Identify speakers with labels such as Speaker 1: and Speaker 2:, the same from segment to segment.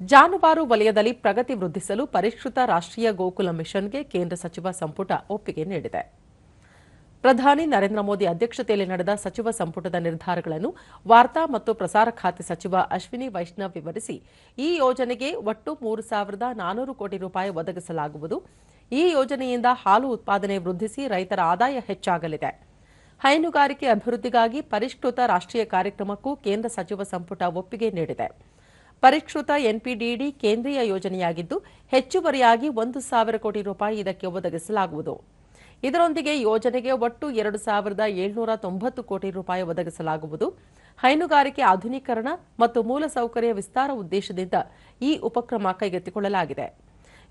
Speaker 1: ಜಾನುವಾರು ವಲಯದಲ್ಲಿ ಪ್ರಗತಿ ವೃದ್ಧಿಸಲು ಪರಿಷ್ಕೃತ ರಾಷ್ಟ್ರೀಯ ಗೋಕುಲ ಮಿಷನ್ಗೆ ಕೇಂದ್ರ ಸಚಿವ ಸಂಪುಟ ಒಪ್ಪಿಗೆ ನೀಡಿದೆ. ಪ್ರಧಾನಿ ನರೇಂದ್ರ ಮೋದಿ ಅಧ್ಯಕ್ಷತೆಯಲ್ಲಿ ನಡೆದ ಸಚಿವ ಸಂಪುಟದ ನಿರ್ಧಾರಗಳನ್ನು ವಾರ್ತಾ ಮತ್ತು ಪ್ರಸಾರ ಖಾತೆ ಸಚಿವ ಅಶ್ವಿನಿ ವೈಷ್ಣವ್ ವಿವರಿಸಿ, ಈ ಯೋಜನೆಗೆ ಒಟ್ಟು ಮೂರು ಸಾವಿರದ ನಾನೂರು ಕೋಟಿ ರೂಪಾಯಿ ಒದಗಿಸಲಾಗುವುದು. ಈ ಯೋಜನೆಯಿಂದ ಹಾಲು ಉತ್ಪಾದನೆ ವೃದ್ಧಿಸಿ ರೈತರ ಆದಾಯ ಹೆಚ್ಚಾಗಲಿದೆ. ಹೈನುಗಾರಿಕೆ ಅಭಿವೃದ್ಧಿಗಾಗಿ ಪರಿಷ್ಕೃತ ರಾಷ್ಟ್ರೀಯ ಕಾರ್ಯಕ್ರಮಕ್ಕೂ ಕೇಂದ್ರ ಸಚಿವ ಸಂಪುಟ ಒಪ್ಪಿಗೆ ನೀಡಿದೆ. ಪರಿಷ್ಕೃತ ಎನ್ಪಿಡಿಡಿ ಕೇಂದ್ರೀಯ ಯೋಜನೆಯಾಗಿದ್ದು ಹೆಚ್ಚುವರಿಯಾಗಿ ಒಂದು ಸಾವಿರ ಕೋಟಿ ರೂಪಾಯಿ ಇದಕ್ಕೆ ಒದಗಿಸಲಾಗುವುದು. ಇದರೊಂದಿಗೆ ಯೋಜನೆಗೆ ಒಟ್ಟು ಎರಡು ಸಾವಿರದ ಏಳ್ನೂರ ತೊಂಬತ್ತು ಕೋಟಿ ರೂಪಾಯಿ ಒದಗಿಸಲಾಗುವುದು. ಹೈನುಗಾರಿಕೆ ಆಧುನೀಕರಣ ಮತ್ತು ಮೂಲಸೌಕರ್ಯ ವಿಸ್ತಾರ ಉದ್ದೇಶದಿಂದ ಈ ಉಪಕ್ರಮ ಕೈಗೆತ್ತಿಕೊಳ್ಳಲಾಗಿದೆ.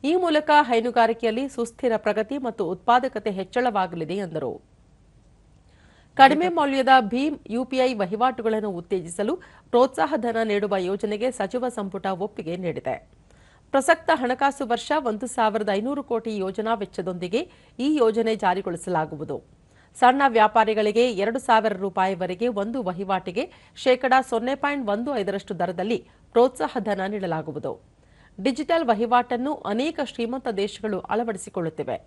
Speaker 1: ಈ ಮೂಲಕ ಹೈನುಗಾರಿಕೆಯಲ್ಲಿ ಸುಸ್ಥಿರ ಪ್ರಗತಿ ಮತ್ತು ಉತ್ಪಾದಕತೆ ಹೆಚ್ಚಳವಾಗಲಿದೆ ಎಂದರು. ಕಡಿಮೆ ಮೌಲ್ಯದ ಭೀಮ್ ಯುಪಿಐ ವಹಿವಾಟುಗಳನ್ನು ಉತ್ತೇಜಿಸಲು ಪ್ರೋತ್ಸಾಹ ಧನ ನೀಡುವ ಯೋಜನೆಗೆ ಸಚಿವ ಸಂಪುಟ ಒಪ್ಪಿಗೆ ನೀಡಿದೆ. ಪ್ರಸಕ್ತ ಹಣಕಾಸು ವರ್ಷ ಒಂದು ಸಾವಿರದ ಐನೂರು ಕೋಟಿ ಯೋಜನಾ ವೆಚ್ಚದೊಂದಿಗೆ ಈ ಯೋಜನೆ ಜಾರಿಗೊಳಿಸಲಾಗುವುದು. ಸಣ್ಣ ವ್ಯಾಪಾರಿಗಳಿಗೆ ಎರಡು ಸಾವಿರ ರೂಪಾಯಿವರೆಗೆ ಒಂದು ವಹಿವಾಟಿಗೆ ಶೇಕಡಾ ಸೊನ್ನೆ ಪಾಯಿಂಟ್ ಒಂದು ಐದರಷ್ಟು ದರದಲ್ಲಿ ಪ್ರೋತ್ಸಾಹ ಧನ ನೀಡಲಾಗುವುದು. ಡಿಜಿಟಲ್ ವಹಿವಾಟನ್ನು ಅನೇಕ ಶ್ರೀಮಂತ ದೇಶಗಳು ಅಳವಡಿಸಿಕೊಳ್ಳುತ್ತಿವೆ.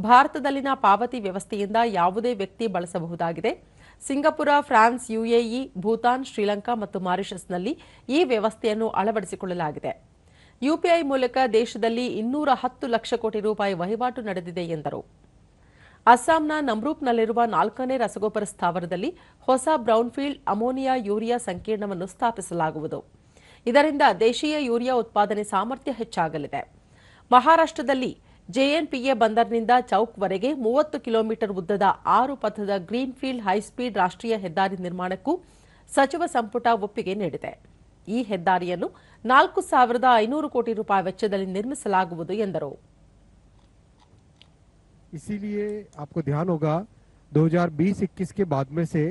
Speaker 1: ಭಾರತದಲ್ಲಿನ ಪಾವತಿ ವ್ಯವಸ್ಥೆಯಿಂದ ಯಾವುದೇ ವ್ಯಕ್ತಿ ಬಳಸಬಹುದಾಗಿದೆ. Singapore, France, UAE, Bhutan, Sri Lanka ಮತ್ತು ಮಾರಿಷಸ್ನಲ್ಲಿ ಈ ವ್ಯವಸ್ಥೆಯನ್ನು ಅಳವಡಿಸಿಕೊಳ್ಳಲಾಗಿದೆ. ಯುಪಿಐ ಮೂಲಕ ದೇಶದಲ್ಲಿ ಇನ್ನೂರ ಹತ್ತು ಲಕ್ಷ ಕೋಟಿ ರೂಪಾಯಿ ವಹಿವಾಟು ನಡೆದಿದೆ ಎಂದರು. ಅಸ್ಸಾಂನ ನಮ್ರೂಪ್ನಲ್ಲಿರುವ ನಾಲ್ಕನೇ ರಸಗೊಬ್ಬರ ಸ್ಥಾವರದಲ್ಲಿ ಹೊಸ ಬ್ರೌನ್ಫೀಲ್ಡ್ ಅಮೋನಿಯಾ ಯೂರಿಯಾ ಸಂಕೀರ್ಣವನ್ನು ಸ್ಥಾಪಿಸಲಾಗುವುದು. ಇದರಿಂದ ದೇಶೀಯ ಯೂರಿಯಾ ಉತ್ಪಾದನೆ ಸಾಮರ್ಥ್ಯ ಹೆಚ್ಚಾಗಲಿದೆ. ಮಹಾರಾಷ್ಟ್ರದಲ್ಲಿ ಜೆಎನ್ಪಿಎ ಬಂದರ್ನಿಂದ ಚೌಕ್ವರೆಗೆ ಮೂವತ್ತು ಕಿಲೋಮೀಟರ್ ಉದ್ದದ ಆರು ಪಥದ ಗ್ರೀನ್ಫೀಲ್ಡ್ ಹೈಸ್ಪೀಡ್ ರಾಷ್ಟ್ರೀಯ ಹೆದ್ದಾರಿ ನಿರ್ಮಾಣಕ್ಕೂ ಸಚಿವ ಸಂಪುಟ ಒಪ್ಪಿಗೆ ನೀಡಿದೆ ಈ ಹೆದ್ದಾರಿಯನ್ನು ನಾಲ್ಕು ಸಾವಿರದ ಐನೂರು ಕೋಟಿ ರೂಪಾಯಿ ವೆಚ್ಚದಲ್ಲಿ ನಿರ್ಮಿಸಲಾಗುವುದು ಎಂದರು
Speaker 2: इसीलिए आपको ध्यान होगा 2020-21 के बाद में से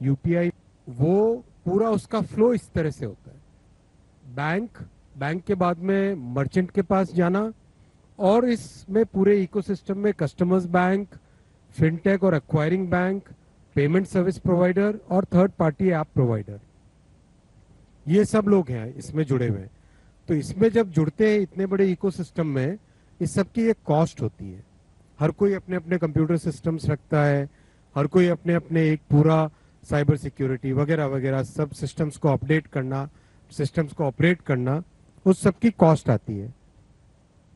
Speaker 2: यूपीआई वो पूरा उसका फ्लो इस तरह से होता है बैंक बैंक के बाद में मर्चेंट के पास जाना और इसमें पूरे इकोसिस्टम में कस्टमर्स बैंक फिनटेक और acquiring bank payment service provider और थर्ड पार्टी ऐप प्रोवाइडर ये सब लोग हैं, इसमें जुड़े हुए तो इसमें जब जुड़ते हैं इतने बड़े इकोसिस्टम में, इस सब की एक कॉस्ट होती है। हर कोई अपने अपने कंप्यूटर सिस्टम्स रखता है, हर कोई अपने अपने एक पूरा साइबर सिक्योरिटी वगैरह वगैरह सब सिस्टम्स को अपडेट करना सिस्टम्स को ऑपरेट करना, उस सब की कॉस्ट आती है।